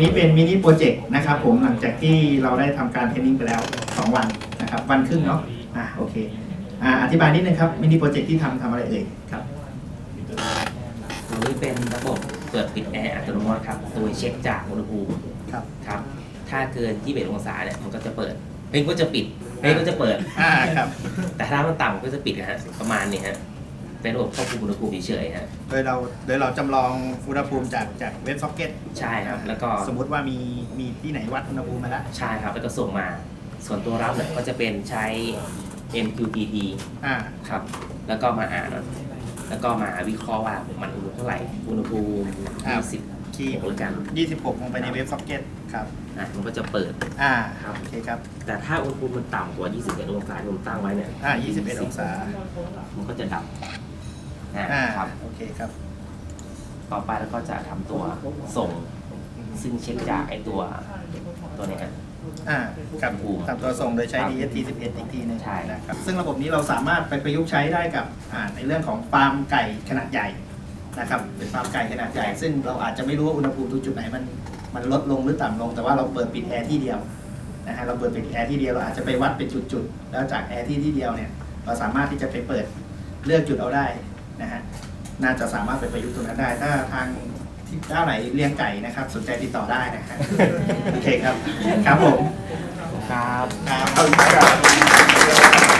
รงนี้เป็นมินิโปรเจกต์นะครับผมหลังจากที่เราได้ทำการเทรนนิ่งไปแล้ว 2 วันนะครับวันครึ่งเนาะอ่าโอเคอ่าอธิบายนิดนึงครับมินิโปรเจกต์ที่ทำทำอะไรเอ่ยครับตัวนี้เป็นระบบเปิดปิดแอร์อัตโนมัติครับโดยเช็คจากอุณหภูมิครับครับถ้าเกิน21องศาเนี่ยมันก็จะเปิดเอ้ยก็จะปิดเอ้ยก็จะเปิดอ่าครับแต่ถ้ามันต่ำก็จะปิดนะฮะประมาณนี้ฮะ เป็นระบบควบคุมอุณหภูมิเฉยๆฮะโดยเราโดยเราจำลองอุณหภูมิจากจากเว็บซ็อกเก็ตใช่ครับ แล้วก็สมมุติว่ามีมีที่ไหนวัดอุณหภูมิมาแล้วใช่ครับแล้วก็ส่งมา ส่วนตัวรับเนี่ยก็จะเป็นใช้ MQTT อ่า ครับแล้วก็มาอ่าน แล้วก็มาวิเคราะห์ว่ามันอุณหภูมิเท่าไหร่อุณหภูมิอ่า20คีย์หรือกัน26 ลงไปในเว็บซ็อกเก็ตครับอะมันก็จะเปิด อ่าครับ โอเคครับ แต่ถ้าอุณหภูมิมันต่ำกว่า 21 องศาที่ผมตั้งไว้เนี่ยอ่า21 องศา มันก็จะดับ อ่าอ่าครับ โอเคครับ ต่อไปเราก็จะทำตัวส่ง ซึ่งเช็คจากไอตัวตัวเนี้ยฮะอ่าครับถูกทำตัวส่งโดยใช้ ครับ DST 11 อีกทีหนึงใช่ นะครับ ซึ่งระบบนี้เราสามารถไปประยุกต์ใช้ได้กับอ่าในเรื่องของฟาร์มไก่ขนาดใหญ่นะครับเป็นฟาร์มไก่ขนาดใหญ่ ซึ่งเราอาจจะไม่รู้ว่าอุณหภูมิตรงจุดไหนมันมันลดลงหรือต่ำลง แต่ว่าเราเปิดปิดแอร์ที่เดียวนะฮะเราเปิดปิดแอร์ที่เดียวเราอาจจะไปวัดเป็นจุดๆแล้วจากแอร์ที่ที่เดียวเนี่ยเราสามารถที่จะไปเปิดเลือกจุดเอาได้ นะฮะน่าจะสามารถไปประยุกต์ตรงนั้นได้ ถ้าทางที่เจ้าไหนเลี้ยงไก่นะครับ สนใจติดต่อได้นะฮะโอเคครับ ครับผม ครับ ครับขอบคุณครับ